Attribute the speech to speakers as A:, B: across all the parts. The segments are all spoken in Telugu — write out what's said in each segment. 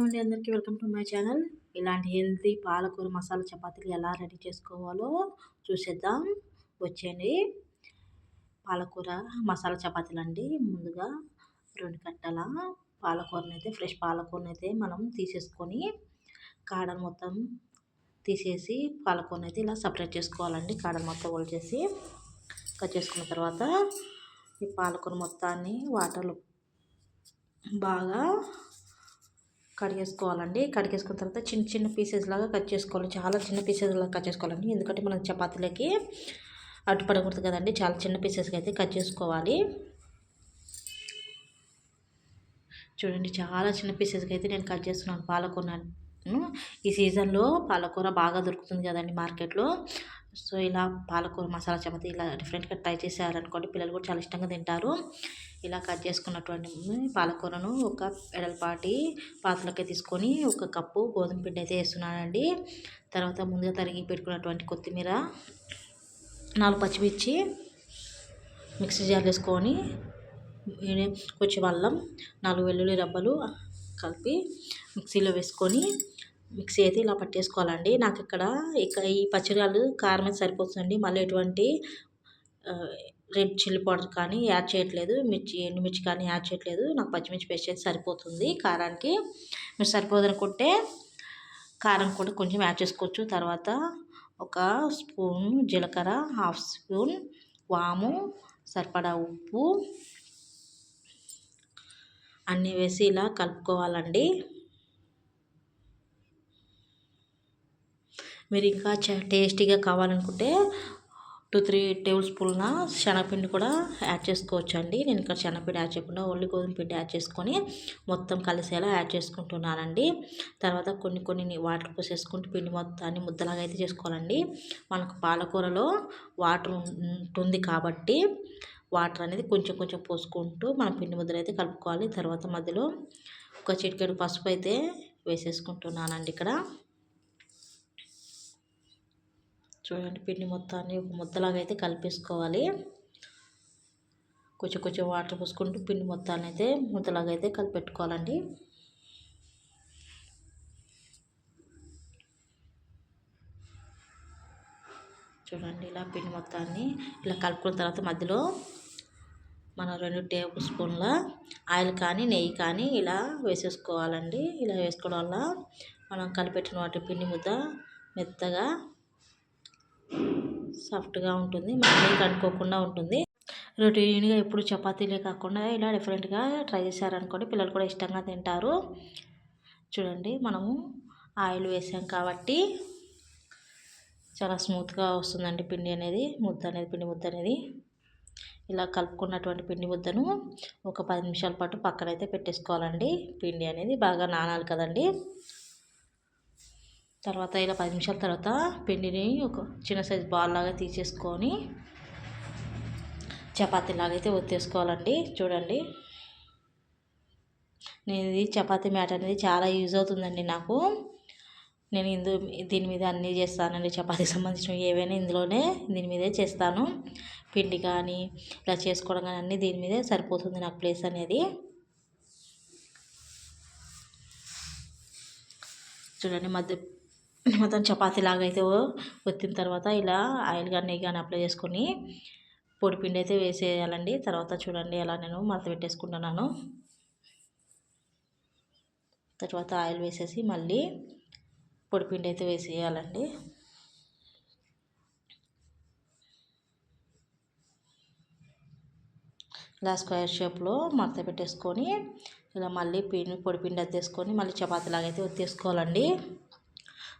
A: అండి అందరికీ వెల్కమ్ టు మై ఛానల్. ఇలాంటి హెల్తీ పాలకూర మసాలా చపాతీలు ఎలా రెడీ చేసుకోవాలో చూసేద్దాం. వచ్చేయండి. పాలకూర మసాలా చపాతీలు అండి. ముందుగా రెండు కట్టల పాలకూరని అయితే ఫ్రెష్ పాలకూరని అయితే మనం తీసేసుకొని కాడలు మొత్తం తీసేసి పాలకూరని అయితే ఇలా సపరేట్ చేసుకోవాలండి. కాడలు మొత్తం చేసి కట్ చేసుకున్న తర్వాత ఈ పాలకూర మొత్తాన్ని వాటర్లో బాగా కడిగేసుకోవాలండి. కడిగేసుకున్న తర్వాత చిన్న చిన్న పీసెస్ లాగా కట్ చేసుకోవాలి. చాలా చిన్న పీసెస్ లాగా కట్ చేసుకోవాలండి. ఎందుకంటే మనం చపాతీలకి అడ్డుపడకూడదు కదండి. చాలా చిన్న పీసెస్కి అయితే కట్ చేసుకోవాలి. చూడండి చాలా చిన్న పీసెస్కి అయితే నేను కట్ చేస్తున్నాను. పాలకూర ఈ సీజన్లో పాలకూర బాగా దొరుకుతుంది కదండి మార్కెట్లో. సో ఇలా పాలకూర మసాలా చపాతీ ఇలా డిఫరెంట్గా ట్రై చేశారనుకోండి పిల్లలు కూడా చాలా ఇష్టంగా తింటారు. ఇలా కట్ చేసుకున్నటువంటి పాలకూరను ఒక ఎడలపాటి పాత్రలోకి తీసుకొని ఒక కప్పు గోధుమ పిండి అయితే వేస్తున్నానండి. తర్వాత ముందుగా తరిగి పెట్టుకున్నటువంటి కొత్తిమీర నాలుగు పచ్చిమిర్చి మిక్సీ జార్ వేసుకొని కొంచెం అల్లం నాలుగు వెల్లుల్లి రబ్బలు కలిపి మిక్సీలో వేసుకొని మిక్సీ అయితే ఇలా పట్టేసుకోవాలండి. నాకు ఇక్కడ ఇక ఈ పచ్చిరాలు కారం అయితే సరిపోతుందండి. మళ్ళీ ఎటువంటి రెడ్ చిల్లీ పౌడర్ కానీ యాడ్ చేయట్లేదు. మిర్చి ఎండుమిర్చి కానీ యాడ్ చేయట్లేదు. నాకు పచ్చిమిర్చి పేస్ట్ అయితే సరిపోతుంది. కారానికి మీరు సరిపోదు అనుకుంటే కారం కూడా కొంచెం యాడ్ చేసుకోవచ్చు. తర్వాత ఒక స్పూన్ జీలకర్ర హాఫ్ స్పూన్ వాము సరిపడా ఉప్పు అన్నీ వేసి ఇలా కలుపుకోవాలండి. మీరు ఇంకా టేస్టీగా కావాలనుకుంటే టూ త్రీ టేబుల్ స్పూన్ల శనగపిండి కూడా యాడ్ చేసుకోవచ్చు అండి నేను ఇక్కడ శనగపిండి యాడ్ చేయకుండా ఓన్లీ గోధుమ పిండి యాడ్ చేసుకొని మొత్తం కలిసేలా యాడ్ చేసుకుంటున్నానండి. తర్వాత కొన్ని కొన్ని వాటర్ పోసేసుకుంటూ పిండి మొత్తాన్ని ముద్దలాగా అయితే చేసుకోవాలండి. మనకు పాలకూరలో వాటర్ ఉంటుంది కాబట్టి వాటర్ అనేది కొంచెం కొంచెం పోసుకుంటూ మనం పిండి ముద్దలు అయితే కలుపుకోవాలి. తర్వాత మధ్యలో ఒక చిటికెడు పసుపు అయితే వేసేసుకుంటున్నానండి ఇక్కడ. చూడండి పిండి మొత్తాన్ని ఒక ముద్దలాగా అయితే కలిపేసుకోవాలి. కొంచెం కొంచెం వాటర్ పోసుకుంటూ పిండి మొత్తాన్ని అయితే ముద్దలాగా అయితే కలిపెట్టుకోవాలండి. చూడండి ఇలా పిండి మొత్తాన్ని ఇలా కలుపుకున్న తర్వాత మధ్యలో మనం రెండు టేబుల్ స్పూన్ల ఆయిల్ కానీ నెయ్యి కానీ ఇలా వేసేసుకోవాలండి. ఇలా వేసుకోవడం వల్ల మనం కలిపెట్టిన వాటి పిండి ముద్ద మెత్తగా సాఫ్ట్గా ఉంటుంది మళ్ళీ కనుక్కోకుండా ఉంటుంది. రొటీన్గా ఎప్పుడు చపాతీలే కాకుండా ఇలా డిఫరెంట్గా ట్రై చేశారనుకోండి పిల్లలు కూడా ఇష్టంగా తింటారు. చూడండి మనము ఆయిల్ వేసాం కాబట్టి చాలా స్మూత్గా వస్తుందండి పిండి అనేది ముద్ద అనేది పిండి ముద్ద అనేది. ఇలా కలుపుకున్నటువంటి పిండి ముద్దను ఒక పది నిమిషాల పాటు పక్కనైతే పెట్టేసుకోవాలండి. పిండి అనేది బాగా నానాలి కదండి. తర్వాత ఇలా పది నిమిషాల తర్వాత పిండిని ఒక చిన్న సైజు బాల్ లాగా తీసేసుకొని చపాతీ లాగైతే ఒత్తేసుకోవాలండి. చూడండి. నేను ఇది చపాతీ మ్యాట్ అనేది చాలా యూజ్ అవుతుందండి నాకు. నేను ఇందు దీని మీద అన్నీ చేస్తానండి. చపాతీకి సంబంధించినవి ఏవైనా ఇందులోనే దీని మీదే చేస్తాను. పిండి కానీ ఇలా చేసుకోవడం కానీ అన్నీ దీని మీదే సరిపోతుంది నాకు ప్లేస్ అనేది. చూడండి. మధ్య మొత్తం చపాతీ లాగా అయితే ఒత్తిన తర్వాత ఇలా ఆయిల్ కానీ నెయ్యి కానీ అప్లై చేసుకొని పొడి పిండి అయితే వేసేయాలండి. తర్వాత చూడండి అలా నేను మడత పెట్టేసుకుంటున్నాను. తర్వాత ఆయిల్ వేసేసి మళ్ళీ పొడి పిండి అయితే వేసేయాలండి. ఇలా స్క్వేర్ షేప్లో మడత పెట్టేసుకొని ఇలా మళ్ళీ పిండి పొడి పిండి అద్దేసుకొని మళ్ళీ చపాతీలాగా అయితే ఒత్తేసుకోవాలండి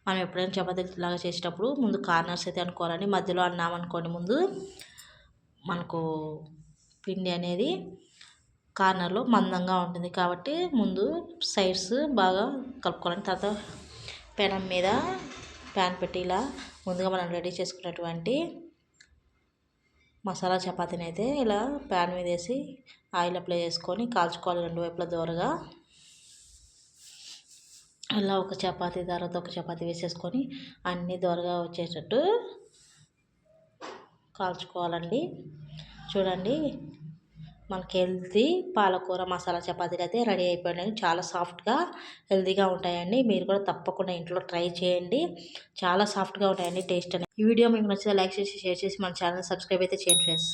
A: మనం ఎప్పుడైనా చపాతీ లాగా చేసేటప్పుడు ముందు కార్నర్స్ అయితే అనుకోవాలండి. మధ్యలో అన్నామనుకోండి ముందు మనకు పిండి అనేది కార్నర్లో మందంగా ఉంటుంది కాబట్టి ముందు సైడ్స్ బాగా కలుపుకోవాలి తర్వాత పెనం మీద ప్యాన్ పెట్టి ఇలా ముందుగా మనం రెడీ చేసుకున్నటువంటి మసాలా చపాతీని అయితే ఇలా ప్యాన్ మీద వేసి ఆయిల్ అప్లై చేసుకొని కాల్చుకోవాలి రెండు వైపులా దూరగా. అలా ఒక చపాతీ తర్వాత ఒక చపాతీ వేసేసుకొని అన్నీ దొరగా వచ్చేటట్టు కాల్చుకోవాలండి. చూడండి మనకి హెల్తీ పాలకూర మసాలా చపాతీలు అయితే రెడీ అయిపోయినాయి. చాలా సాఫ్ట్గా హెల్తీగా ఉంటాయండి. మీరు కూడా తప్పకుండా ఇంట్లో ట్రై చేయండి. చాలా సాఫ్ట్గా ఉంటాయండి టేస్ట్ అనేది ఈ వీడియో మీకు నచ్చితే లైక్ చేసి షేర్ చేసి మన ఛానల్ సబ్స్క్రైబ్ అయితే చేయండి ఫ్రెండ్స్.